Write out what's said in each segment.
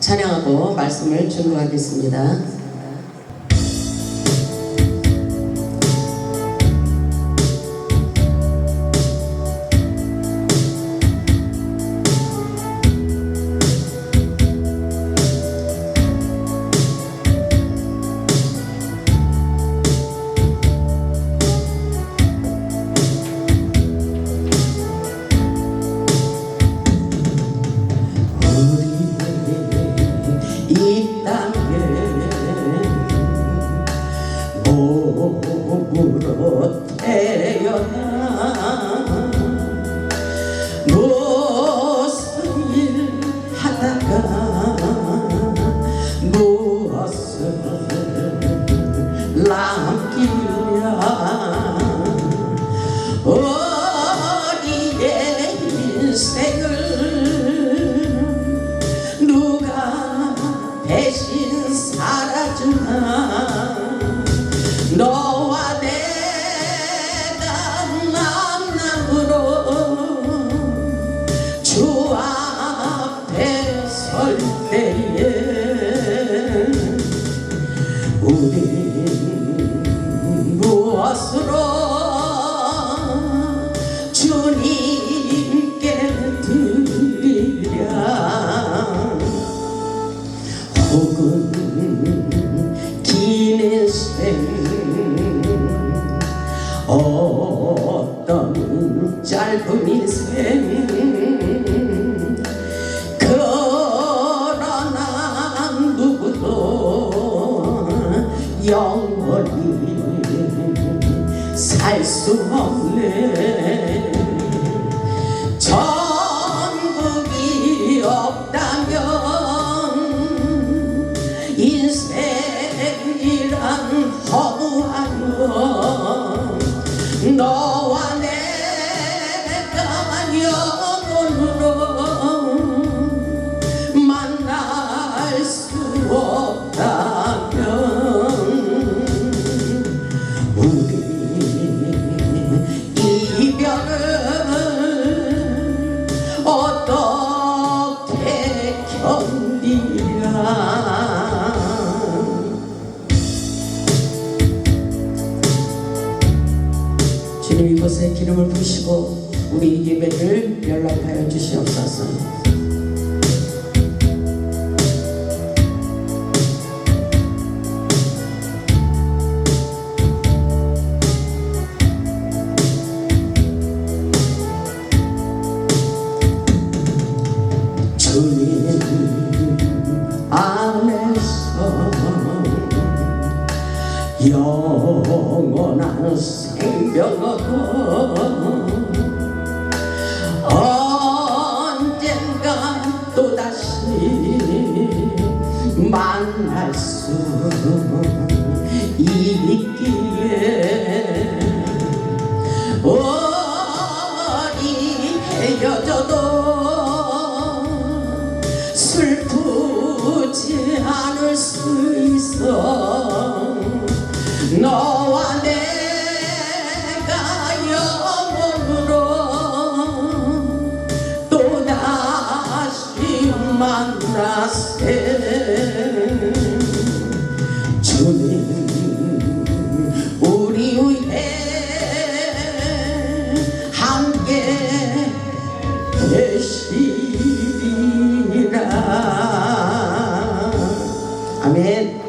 찬양하고 말씀을 준비하겠습니다. 영원한 우리 위해 함께 계시리라. 아멘.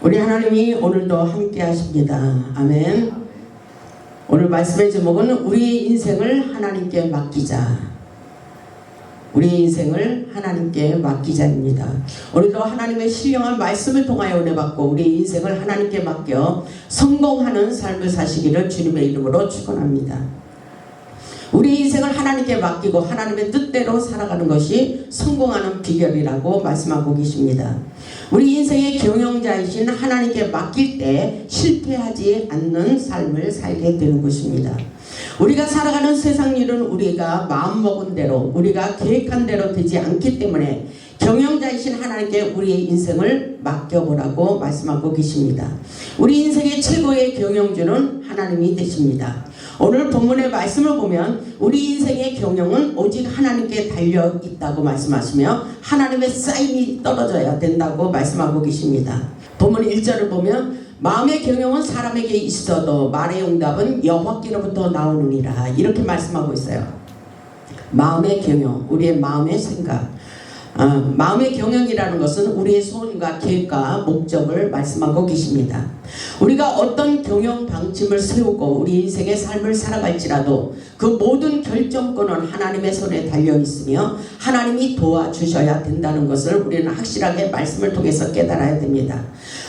우리 하나님이 오늘도 함께 하십니다. 아멘. 오늘 말씀의 제목은 우리 인생을 하나님께 맡기자 우리 인생을 하나님께 맡기자입니다. 오늘도 하나님의 신령한 말씀을 통하여 은혜 받고 우리 인생을 하나님께 맡겨 성공하는 삶을 사시기를 주님의 이름으로 축원합니다. 우리 인생을 하나님께 맡기고 하나님의 뜻대로 살아가는 것이 성공하는 비결이라고 말씀하고 계십니다. 우리 인생의 경영자이신 하나님께 맡길 때 실패하지 않는 삶을 살게 되는 것입니다. 우리가 살아가는 세상 일은 우리가 마음먹은 대로 우리가 계획한 대로 되지 않기 때문에 경영자이신 하나님께 우리의 인생을 맡겨보라고 말씀하고 계십니다. 우리 인생의 최고의 경영주는 하나님이 되십니다. 오늘 본문의 말씀을 보면 우리 인생의 경영은 오직 하나님께 달려 있다고 말씀하시며 하나님의 사인이 떨어져야 된다고 말씀하고 계십니다. 본문 1절을 보면 마음의 경영은 사람에게 있어도 말의 응답은 여호와께로부터 나오느니라 이렇게 말씀하고 있어요. 마음의 경영, 우리의 마음의 생각. 아, 마음의 경영이라는 것은 우리의 소원과 계획과 목적을 말씀하고 계십니다. 우리가 어떤 경영 방침을 세우고 우리 인생의 삶을 살아갈지라도 그 모든 결정권은 하나님의 손에 달려 있으며 하나님이 도와주셔야 된다는 것을 우리는 확실하게 말씀을 통해서 깨달아야 됩니다.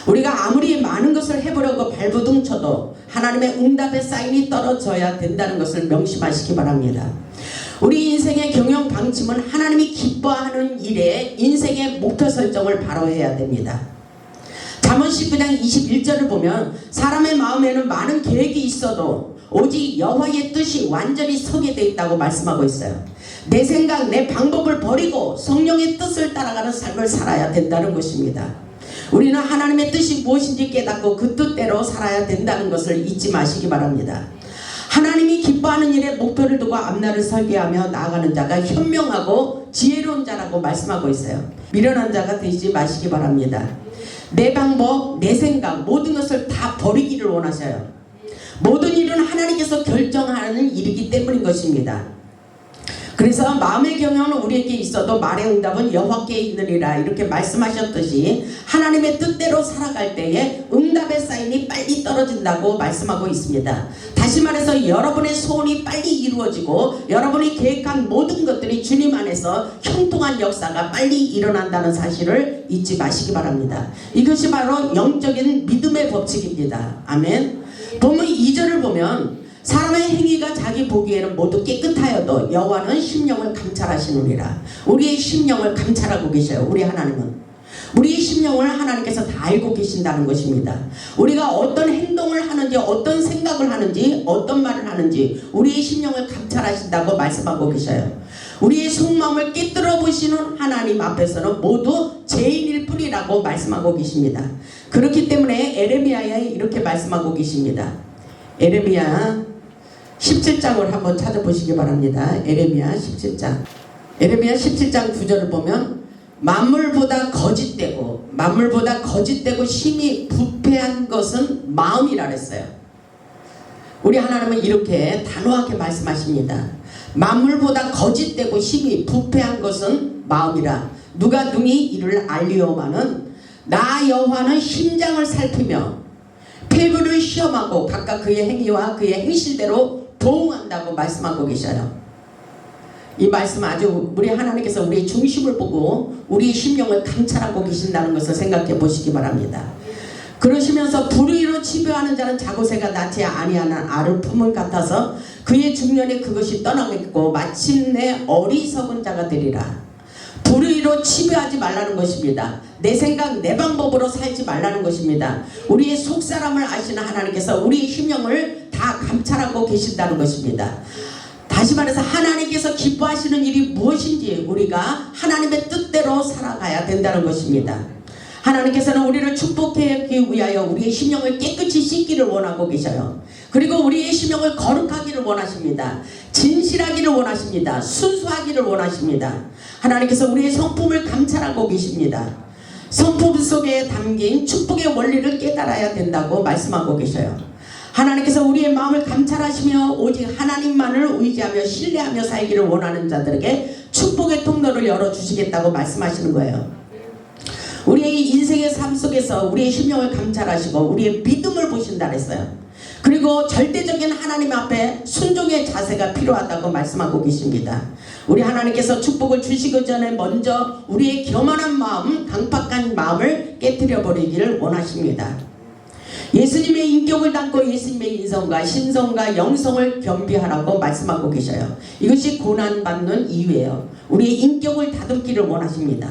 우리가 아무리 많은 것을 해보려고 발버둥 쳐도 하나님의 응답의 사인이 떨어져야 된다는 것을 명심하시기 바랍니다. 우리 인생의 경영 방침은 하나님이 기뻐하는 일에 인생의 목표 설정을 바로 해야 됩니다. 잠언 19장 21절을 보면 사람의 마음에는 많은 계획이 있어도 오직 여호와의 뜻이 완전히 서게 돼 있다고 말씀하고 있어요. 내 생각, 내 방법을 버리고 성령의 뜻을 따라가는 삶을 살아야 된다는 것입니다. 우리는 하나님의 뜻이 무엇인지 깨닫고 그 뜻대로 살아야 된다는 것을 잊지 마시기 바랍니다. 하나님이 기뻐하는 일에 목표를 두고 앞날을 설계하며 나아가는 자가 현명하고 지혜로운 자라고 말씀하고 있어요. 미련한 자가 되지 마시기 바랍니다. 내 방법, 내 생각, 모든 것을 다 버리기를 원하셔요. 모든 일은 하나님께서 결정하는 일이기 때문인 것입니다. 그래서 마음의 경영은 우리에게 있어도 말의 응답은 여호와께 있느니라 이렇게 말씀하셨듯이 하나님의 뜻대로 살아갈 때에 응답의 사인이 빨리 떨어진다고 말씀하고 있습니다. 다시 말해서 여러분의 소원이 빨리 이루어지고 여러분이 계획한 모든 것들이 주님 안에서 형통한 역사가 빨리 일어난다는 사실을 잊지 마시기 바랍니다. 이것이 바로 영적인 믿음의 법칙입니다. 아멘. 본문 2절을 보면 사람의 행위가 자기 보기에는 모두 깨끗하여도 여호와는 심령을 감찰하시느니라. 우리의 심령을 감찰하고 계셔요. 우리 하나님은. 우리의 심령을 하나님께서 다 알고 계신다는 것입니다. 우리가 어떤 행동을 하는지, 어떤 생각을 하는지, 어떤 말을 하는지, 우리의 심령을 감찰하신다고 말씀하고 계셔요. 우리의 속마음을 깨뜨려 보시는 하나님 앞에서는 모두 죄인일 뿐이라고 말씀하고 계십니다. 그렇기 때문에 에레미야에 이렇게 말씀하고 계십니다. 에레미야 17장을 한번 찾아보시기 바랍니다. 에레미야 17장. 에레미야 17장 9절을 보면 만물보다 거짓되고 만물보다 거짓되고 심히 부패한 것은 마음이라 그랬어요. 우리 하나님은 이렇게 단호하게 말씀하십니다. 만물보다 거짓되고 심히 부패한 것은 마음이라 누가 능히 이를 알리오마는 나 여호와는 심장을 살피며 폐부를 시험하고 각각 그의 행위와 그의 행실대로 보응한다고 말씀하고 계셔요. 이 말씀 아주 우리 하나님께서 우리의 중심을 보고 우리의 심령을 감찰하고 계신다는 것을 생각해 보시기 바랍니다. 그러시면서 불의로 치부하는 자는 자고새가 낳지 아니하는 알을 품을 같아서 그의 중년에 그것이 떠나겠고 마침내 어리석은 자가 되리라. 불의로 치부하지 말라는 것입니다. 내 생각, 내 방법으로 살지 말라는 것입니다. 우리의 속사람을 아시는 하나님께서 우리의 심령을 다 감찰하고 계신다는 것입니다. 다시 말해서 하나님께서 기뻐하시는 일이 무엇인지 우리가 하나님의 뜻대로 살아가야 된다는 것입니다. 하나님께서는 우리를 축복하기 위하여 우리의 심령을 깨끗이 씻기를 원하고 계셔요. 그리고 우리의 심령을 거룩하기를 원하십니다. 진실하기를 원하십니다. 순수하기를 원하십니다. 하나님께서 우리의 성품을 감찰하고 계십니다. 성품 속에 담긴 축복의 원리를 깨달아야 된다고 말씀하고 계셔요. 하나님께서 우리의 마음을 감찰하시며 오직 하나님만을 의지하며 신뢰하며 살기를 원하는 자들에게 축복의 통로를 열어주시겠다고 말씀하시는 거예요. 우리의 인생의 삶 속에서 우리의 심령을 감찰하시고 우리의 믿음을 보신다 그랬어요. 그리고 절대적인 하나님 앞에 순종의 자세가 필요하다고 말씀하고 계십니다. 우리 하나님께서 축복을 주시기 전에 먼저 우리의 교만한 마음, 강팍한 마음을 깨뜨려 버리기를 원하십니다. 예수님의 인격을 담고 예수님의 인성과 신성과 영성을 겸비하라고 말씀하고 계셔요. 이것이 고난받는 이유예요. 우리의 인격을 다듬기를 원하십니다.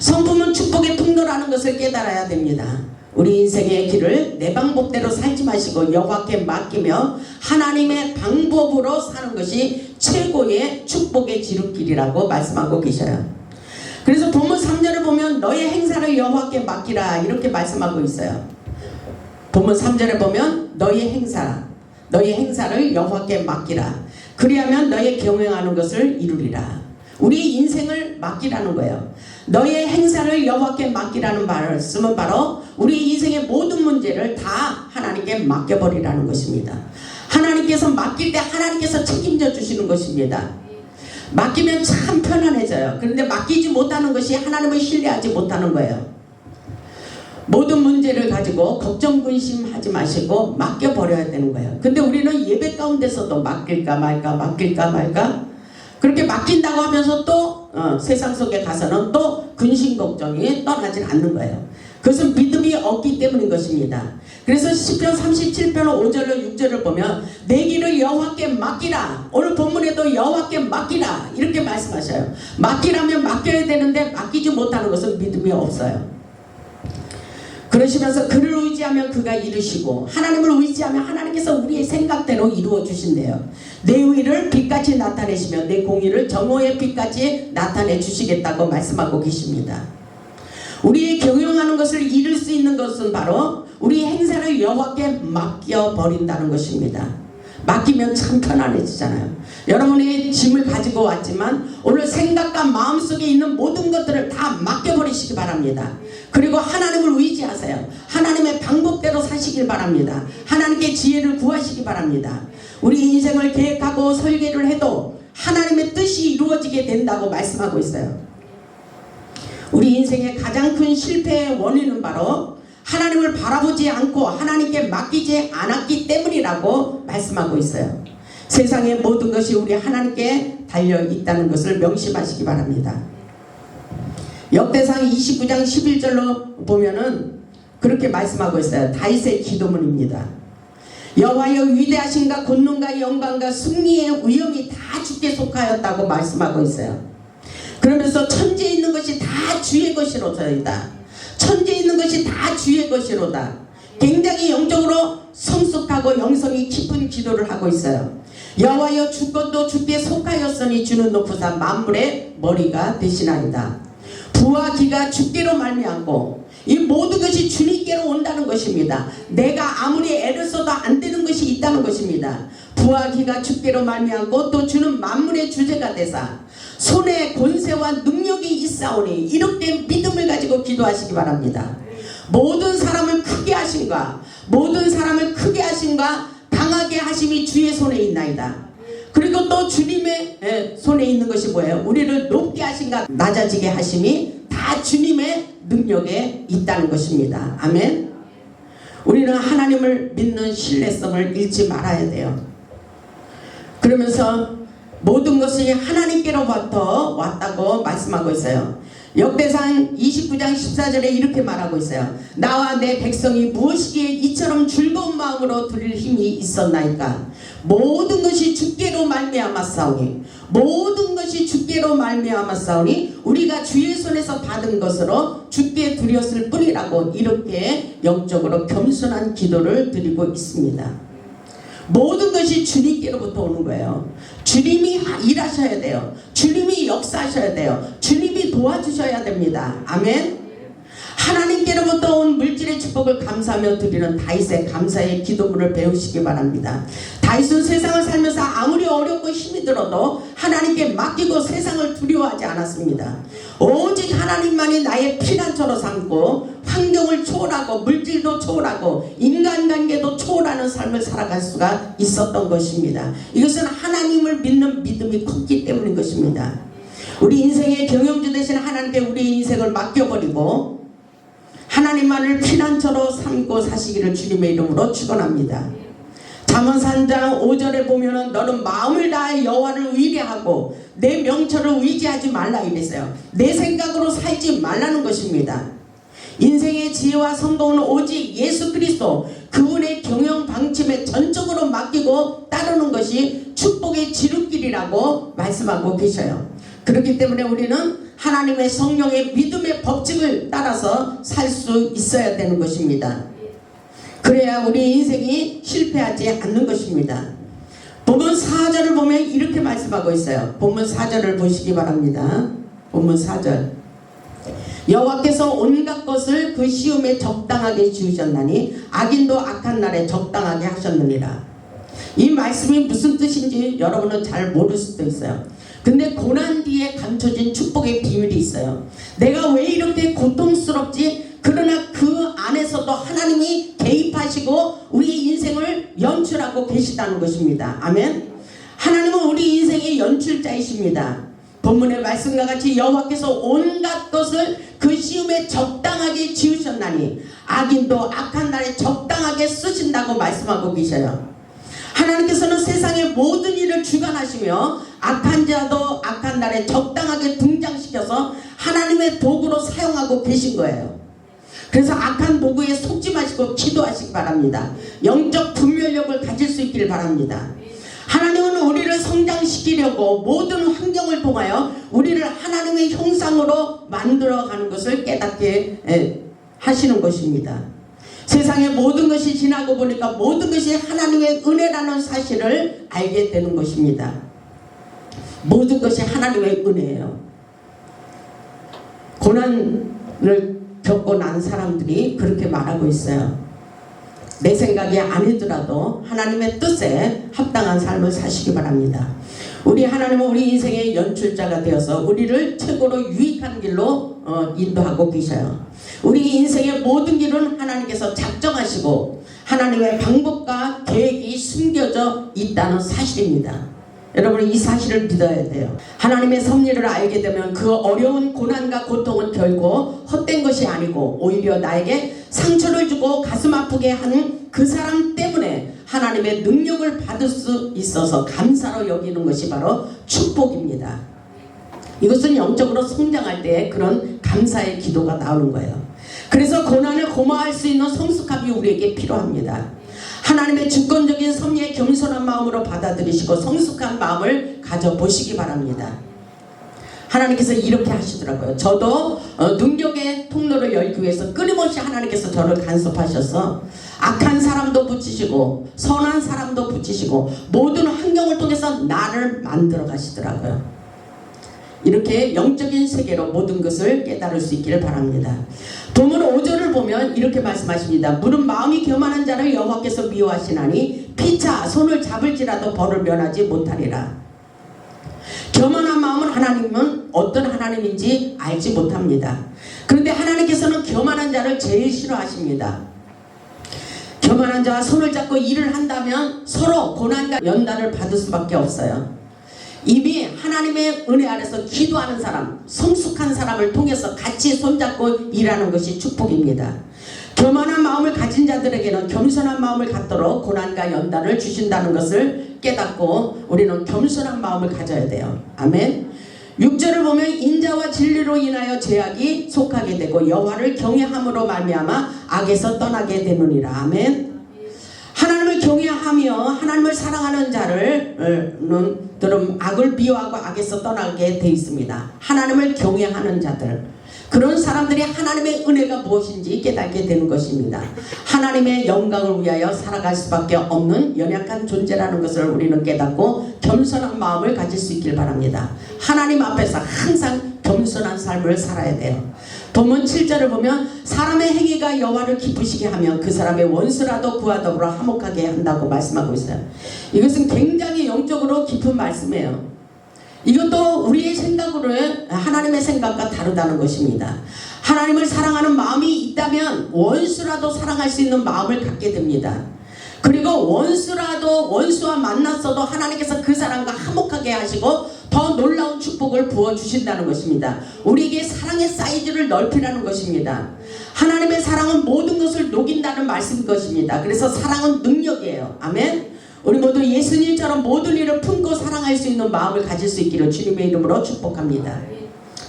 성품은 축복의 통로라는 것을 깨달아야 됩니다. 우리 인생의 길을 내 방법대로 살지 마시고 여호와께 맡기며 하나님의 방법으로 사는 것이 최고의 축복의 지름길이라고 말씀하고 계셔요. 그래서 본문 3절을 보면 너의 행사를 여호와께 맡기라 이렇게 말씀하고 있어요. 본문 3절에 보면 너의 행사 너희 행사를 여호와께 맡기라. 그리하면 너의 경영하는 것을 이루리라. 우리 인생을 맡기라는 거예요. 너의 행사를 여호와께 맡기라는 말씀은 바로 우리 인생의 모든 문제를 다 하나님께 맡겨버리라는 것입니다. 하나님께서 맡길 때 하나님께서 책임져 주시는 것입니다. 맡기면 참 편안해져요. 그런데 맡기지 못하는 것이 하나님을 신뢰하지 못하는 거예요. 모든 문제를 가지고 걱정 근심하지 마시고 맡겨버려야 되는 거예요. 근데 우리는 예배 가운데서도 맡길까 말까 맡길까 말까 그렇게 맡긴다고 하면서 또 어, 세상 속에 가서는 또 근심 걱정이 떠나질 않는 거예요. 그것은 믿음이 없기 때문인 것입니다. 그래서 10편 37편 5절로 6절을 보면 내 길을 여호와께 맡기라. 오늘 본문에도 여호와께 맡기라. 이렇게 말씀하셔요. 맡기라면 맡겨야 되는데 맡기지 못하는 것은 믿음이 없어요. 그러시면서 그를 의지하면 그가 이루시고 하나님을 의지하면 하나님께서 우리의 생각대로 이루어 주신대요. 내 의를 빛같이 나타내시며 내 공의를 정오의 빛같이 나타내 주시겠다고 말씀하고 계십니다. 우리의 경영하는 것을 이룰 수 있는 것은 바로 우리 행사를 여호와께 맡겨 버린다는 것입니다. 맡기면 참 편안해지잖아요. 여러분이 짐을 가지고 왔지만 오늘 생각과 마음속에 있는 모든 것들을 다 맡겨버리시기 바랍니다. 그리고 하나님을 의지하세요. 하나님의 방법대로 사시길 바랍니다. 하나님께 지혜를 구하시기 바랍니다. 우리 인생을 계획하고 설계를 해도 하나님의 뜻이 이루어지게 된다고 말씀하고 있어요. 우리 인생의 가장 큰 실패의 원인은 바로 하나님을 바라보지 않고 하나님께 맡기지 않았기 때문이라고 말씀하고 있어요. 세상의 모든 것이 우리 하나님께 달려 있다는 것을 명심하시기 바랍니다. 역대상 29장 11절로 보면은 그렇게 말씀하고 있어요. 다윗의 기도문입니다. 여호와여 위대하신가 권능과 영광과 승리의 위엄이 다 주께 속하였다고 말씀하고 있어요. 그러면서 천지에 있는 것이 다 주의 것이로서이다. 천지에 있는 것이 다 주의 것이로다. 굉장히 영적으로 성숙하고 영성이 깊은 기도를 하고 있어요. 여호와여 주권도 주께 속하였으니 주는 높으사 만물의 머리가 되시나이다. 부와 기가 주께로 말미암고 이 모든 것이 주님께로 온다는 것입니다. 내가 아무리 애를 써도 안 되는 것이 있다는 것입니다. 부와 기가 주께로 말미암고 또 주는 만물의 주제가 되사 손에 권세와 능력이 있사오니 이렇게 믿음을 가지고 기도하시기 바랍니다. 모든 사람을 크게 하신가 모든 사람을 크게 하신가 강하게 하심이 주의 손에 있나이다. 그리고 또 주님의 예, 손에 있는 것이 뭐예요? 우리를 높게 하신가 낮아지게 하심이 다 주님의 능력에 있다는 것입니다. 아멘. 우리는 하나님을 믿는 신뢰성을 잃지 말아야 돼요. 그러면서 모든 것이 하나님께로부터 왔다고 말씀하고 있어요. 역대상 29장 14절에 이렇게 말하고 있어요. 나와 내 백성이 무엇이기에 이처럼 즐거운 마음으로 드릴 힘이 있었나이까. 모든 것이 주께로 말미암았사오니 모든 것이 주께로 말미암았사오니 우리가 주의 손에서 받은 것으로 주께 드렸을 뿐이라고 이렇게 영적으로 겸손한 기도를 드리고 있습니다. 모든 것이 주님께로부터 오는 거예요. 주님이 일하셔야 돼요. 주님이 역사하셔야 돼요. 주님이 도와주셔야 됩니다. 아멘. 하나님께로부터 온 물질의 축복을 감사하며 드리는 다윗의 감사의 기도문을 배우시기 바랍니다. 다윗은 세상을 살면서 아무리 어렵고 힘이 들어도 하나님께 맡기고 세상을 두려워하지 않았습니다. 오직 하나님만이 나의 피난처로 삼고 환경을 초월하고 물질도 초월하고 인간관계도 초월하는 삶을 살아갈 수가 있었던 것입니다. 이것은 하나님을 믿는 믿음이 컸기 때문인 것입니다. 우리 인생의 경영주 되신 하나님께 우리 인생을 맡겨버리고 하나님만을 피난처로 삼고 사시기를 주님의 이름으로 축원합니다. 잠언 3장 5절에 보면은 너는 마음을 다해 여호와를 의뢰하고 내 명철을 의지하지 말라 이랬어요. 내 생각으로 살지 말라는 것입니다. 인생의 지혜와 성공은 오직 예수 그리스도 그분의 경영 방침에 전적으로 맡기고 따르는 것이 축복의 지름길이라고 말씀하고 계셔요. 그렇기 때문에 우리는 하나님의 성령의 믿음의 법칙을 따라서 살 수 있어야 되는 것입니다. 그래야 우리 인생이 실패하지 않는 것입니다. 본문 4절을 보면 이렇게 말씀하고 있어요. 본문 4절을 보시기 바랍니다. 본문 4절. 여호와께서 온갖 것을 그 시험에 적당하게 지으셨나니 악인도 악한 날에 적당하게 하셨느니라. 이 말씀이 무슨 뜻인지 여러분은 잘 모를 수도 있어요. 근데 고난 뒤에 감춰진 축복의 비밀이 있어요. 내가 왜 이렇게 고통스럽지? 그러나 그 안에서도 하나님이 개입하시고 우리의 인생을 연출하고 계시다는 것입니다. 아멘. 하나님은 우리 인생의 연출자이십니다. 본문의 말씀과 같이 여호와께서 온갖 것을 그 시험에 적당하게 지으셨나니 악인도 악한 날에 적당하게 쓰신다고 말씀하고 계셔요. 하나님께서는 세상의 모든 일을 주관하시며 악한 자도 악한 날에 적당하게 등장시켜서 하나님의 도구로 사용하고 계신 거예요. 그래서 악한 도구에 속지 마시고 기도하시기 바랍니다. 영적 분별력을 가질 수 있기를 바랍니다. 하나님은 우리를 성장시키려고 모든 환경을 통하여 우리를 하나님의 형상으로 만들어가는 것을 깨닫게 에, 하시는 것입니다. 세상의 모든 것이 지나고 보니까 모든 것이 하나님의 은혜라는 사실을 알게 되는 것입니다. 모든 것이 하나님의 은혜예요. 고난을 겪고 난 사람들이 그렇게 말하고 있어요. 내 생각이 아니더라도 하나님의 뜻에 합당한 삶을 사시기 바랍니다. 우리 하나님은 우리 인생의 연출자가 되어서 우리를 최고로 유익한 길로 어, 인도하고 계셔요. 우리 인생의 모든 길은 하나님께서 작정하시고 하나님의 방법과 계획이 숨겨져 있다는 사실입니다. 여러분 이 사실을 믿어야 돼요. 하나님의 섭리를 알게 되면 그 어려운 고난과 고통은 결코 헛된 것이 아니고 오히려 나에게 상처를 주고 가슴 아프게 하는 그 사람 때문에 하나님의 능력을 받을 수 있어서 감사로 여기는 것이 바로 축복입니다. 이것은 영적으로 성장할 때 그런 감사의 기도가 나오는 거예요. 그래서 고난을 고마워할 수 있는 성숙함이 우리에게 필요합니다. 하나님의 주권적인 섭리에 겸손한 마음으로 받아들이시고 성숙한 마음을 가져보시기 바랍니다. 하나님께서 이렇게 하시더라고요. 저도 어, 능력의 통로를 열기 위해서 끊임없이 하나님께서 저를 간섭하셔서 악한 사람도 붙이시고 선한 사람도 붙이시고 모든 환경을 통해서 나를 만들어 가시더라고요. 이렇게 영적인 세계로 모든 것을 깨달을 수 있기를 바랍니다. 본문 5절을 보면 이렇게 말씀하십니다. 물은 마음이 교만한 자를 여호와께서 미워하시나니 피차 손을 잡을지라도 벌을 면하지 못하리라. 교만한 마음은 하나님은 어떤 하나님인지 알지 못합니다. 그런데 하나님께서는 교만한 자를 제일 싫어하십니다. 교만한 자와 손을 잡고 일을 한다면 서로 고난과 연단을 받을 수밖에 없어요. 이미 하나님의 은혜 아래서 기도하는 사람, 성숙한 사람을 통해서 같이 손잡고 일하는 것이 축복입니다. 교만한 마음을 가진 자들에게는 겸손한 마음을 갖도록 고난과 연단을 주신다는 것을 깨닫고 우리는 겸손한 마음을 가져야 돼요. 아멘. 6절을 보면 인자와 진리로 인하여 죄악이 속하게 되고 여호와를 경외함으로 말미암아 악에서 떠나게 되느니라. 아멘. 경외하며 하나님을 사랑하는 자를 들은 악을 비워하고 악에서 떠나게 돼 있습니다. 하나님을 경외하는 자들 그런 사람들이 하나님의 은혜가 무엇인지 깨닫게 되는 것입니다. 하나님의 영광을 위하여 살아갈 수밖에 없는 연약한 존재라는 것을 우리는 깨닫고 겸손한 마음을 가질 수 있길 바랍니다. 하나님 앞에서 항상 겸손한 삶을 살아야 돼요. 본문 7절을 보면 사람의 행위가 여호와를 기쁘시게 하면 그 사람의 원수라도 그와 더불어 화목하게 한다고 말씀하고 있어요. 이것은 굉장히 영적으로 깊은 말씀이에요. 이것도 우리의 생각으로 하나님의 생각과 다르다는 것입니다. 하나님을 사랑하는 마음이 있다면 원수라도 사랑할 수 있는 마음을 갖게 됩니다. 그리고 원수라도 원수와 만났어도 하나님께서 그 사람과 화목하게 하시고 더 놀라운 축복을 부어 주신다는 것입니다. 우리에게 사랑의 사이즈를 넓히라는 것입니다. 하나님의 사랑은 모든 것을 녹인다는 말씀인 것입니다. 그래서 사랑은 능력이에요. 아멘. 우리 모두 예수님처럼 모든 일을 품고 사랑할 수 있는 마음을 가질 수 있기를 주님의 이름으로 축복합니다.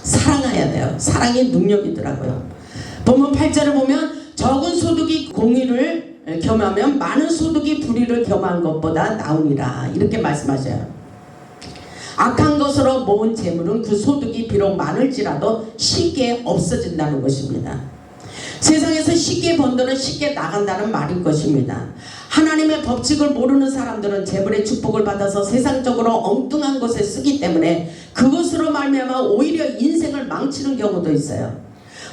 사랑해야 돼요. 사랑이 능력이더라고요. 본문 8절을 보면 적은 소득이 공의를 겸하면 많은 소득이 불의를 겸한 것보다 나으니라 이렇게 말씀하셔요. 악한 것으로 모은 재물은 그 소득이 비록 많을지라도 쉽게 없어진다는 것입니다. 세상에서 쉽게 번 돈은 쉽게 나간다는 말인 것입니다. 하나님의 법칙을 모르는 사람들은 재물의 축복을 받아서 세상적으로 엉뚱한 것에 쓰기 때문에 그것으로 말미암아 오히려 인생을 망치는 경우도 있어요.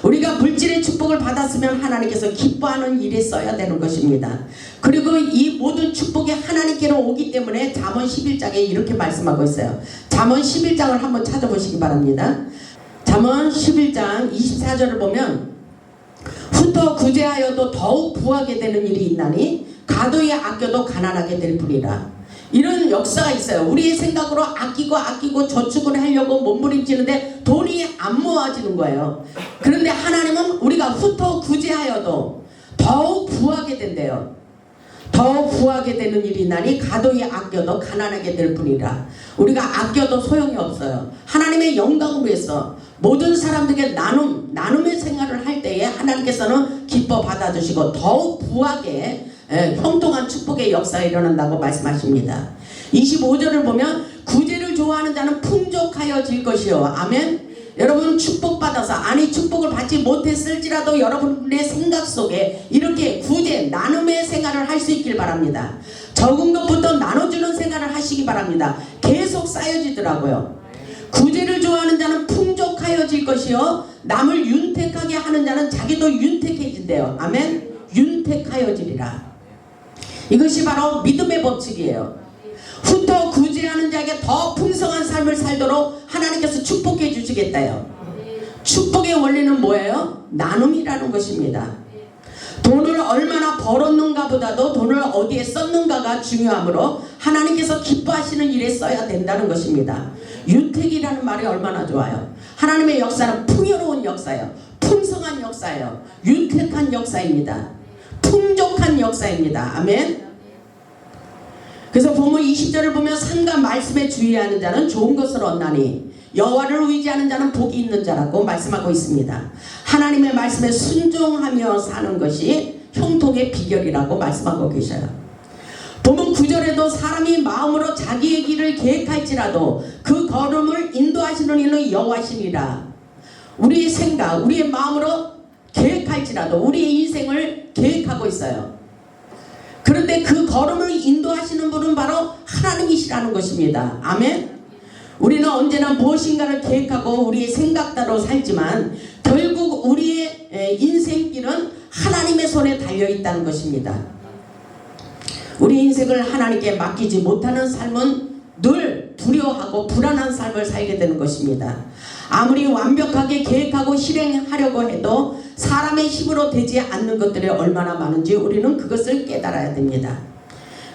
우리가 물질의 축복을 받았으면 하나님께서 기뻐하는 일에 써야 되는 것입니다. 그리고 이 모든 축복이 하나님께로 오기 때문에 잠언 11장에 이렇게 말씀하고 있어요. 잠언 11장을 한번 찾아보시기 바랍니다. 잠언 11장 24절을 보면 후터 구제하여도 더욱 부하게 되는 일이 있나니 가도에 아껴도 가난하게 될 뿐이라. 이런 역사가 있어요. 우리의 생각으로 아끼고 아끼고 저축을 하려고 몸부림치는데 돈이 안 모아지는 거예요. 그런데 하나님은 우리가 후터 구제하여도 더욱 부하게 된대요. 더욱 부하게 되는 일이 나니 가도에 아껴도 가난하게 될 뿐이라. 우리가 아껴도 소용이 없어요. 하나님의 영광을 위해서 모든 사람들에게 나눔, 나눔의 생활을 할 때에 하나님께서는 기뻐 받아주시고 더욱 부하게 예, 형통한 축복의 역사가 일어난다고 말씀하십니다. 25절을 보면 구제를 좋아하는 자는 풍족하여질 것이요. 아멘. 여러분 축복받아서 아니 축복을 받지 못했을지라도 여러분의 생각 속에 이렇게 구제 나눔의 생활을 할 수 있길 바랍니다. 적은 것부터 나눠주는 생활을 하시기 바랍니다. 계속 쌓여지더라고요. 구제를 좋아하는 자는 풍족하여질 것이요 남을 윤택하게 하는 자는 자기도 윤택해진대요. 아멘. 윤택하여지리라. 이것이 바로 믿음의 법칙이에요. 후터 구제하는 자에게 더 풍성한 삶을 살도록 하나님께서 축복해 주시겠다요. 축복의 원리는 뭐예요? 나눔이라는 것입니다. 돈을 얼마나 벌었는가 보다도 돈을 어디에 썼는가가 중요하므로 하나님께서 기뻐하시는 일에 써야 된다는 것입니다. 유택이라는 말이 얼마나 좋아요. 하나님의 역사는 풍요로운 역사예요. 풍성한 역사예요. 윤택한 역사입니다. 풍족한 역사입니다. 아멘. 그래서 본문 20절을 보면 산과 말씀에 주의하는 자는 좋은 것을 얻나니 여호와를 의지하는 자는 복이 있는 자라고 말씀하고 있습니다. 하나님의 말씀에 순종하며 사는 것이 형통의 비결이라고 말씀하고 계셔요. 본문 9절에도 사람이 마음으로 자기의 길을 계획할지라도 그 걸음을 인도하시는 이는 여호와시니라. 우리의 생각, 우리의 마음으로 계획할지라도 우리의 인생을 계획 하고 있어요. 그런데 그 걸음을 인도하시는 분은 바로 하나님이시라는 것입니다. 아멘. 우리는 언제나 무엇인가를 계획하고 우리의 생각대로 살지만 결국 우리의 에, 인생길은 하나님의 손에 달려 있다는 것입니다. 우리 인생을 하나님께 맡기지 못하는 삶은 늘 두려워하고 불안한 삶을 살게 되는 것입니다. 아무리 완벽하게 계획하고 실행하려고 해도 사람의 힘으로 되지 않는 것들이 얼마나 많은지 우리는 그것을 깨달아야 됩니다.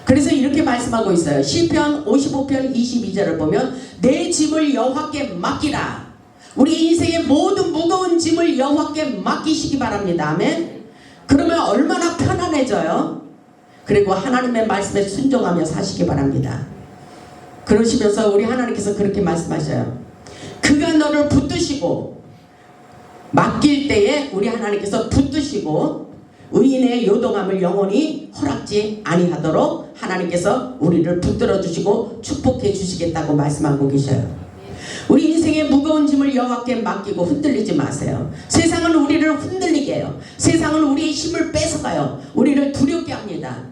그래서 이렇게 말씀하고 있어요. 시편 55편 22절을 보면 내 짐을 여호와께 맡기라. 우리 인생의 모든 무거운 짐을 여호와께 맡기시기 바랍니다. 아멘. 그러면 얼마나 편안해져요. 그리고 하나님의 말씀에 순종하며 사시기 바랍니다. 그러시면서 우리 하나님께서 그렇게 말씀하셔요. 그가 너를 붙드시고 맡길 때에 우리 하나님께서 붙드시고 의인의 요동함을 영원히 허락지 아니하도록 하나님께서 우리를 붙들어 주시고 축복해 주시겠다고 말씀하고 계셔요. 우리 인생의 무거운 짐을 여호와께 맡기고 흔들리지 마세요. 세상은 우리를 흔들리게 해요. 세상은 우리의 힘을 뺏어가요. 우리를 두렵게 합니다.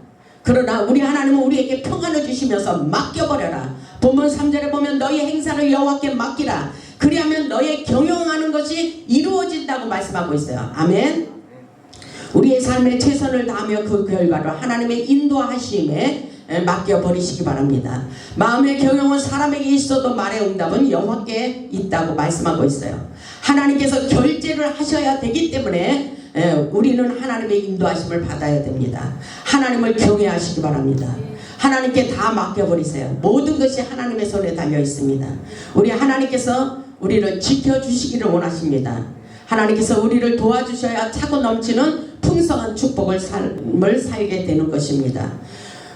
그러나 우리 하나님은 우리에게 평안을 주시면서 맡겨버려라. 본문 3절에 보면 너희 행사를 여호와께 맡기라. 그리하면 너의 경영하는 것이 이루어진다고 말씀하고 있어요. 아멘. 우리의 삶에 최선을 다하며 그 결과로 하나님의 인도하심에 맡겨버리시기 바랍니다. 마음의 경영은 사람에게 있어도 말의 응답은 여호와께 있다고 말씀하고 있어요. 하나님께서 결제를 하셔야 되기 때문에 에, 우리는 하나님의 인도하심을 받아야 됩니다. 하나님을 경외하시기 바랍니다. 하나님께 다 맡겨버리세요. 모든 것이 하나님의 손에 달려 있습니다. 우리 하나님께서 우리를 지켜주시기를 원하십니다. 하나님께서 우리를 도와주셔야 차고 넘치는 풍성한 축복을 삶을 살게 되는 것입니다.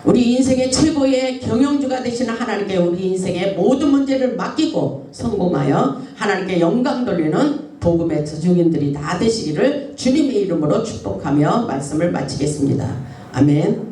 우리 인생의 최고의 경영주가 되시는 하나님께 우리 인생의 모든 문제를 맡기고 성공하여 하나님께 영광 돌리는 복음의 주주인들이 다 되시기를 주님의 이름으로 축복하며 말씀을 마치겠습니다. 아멘.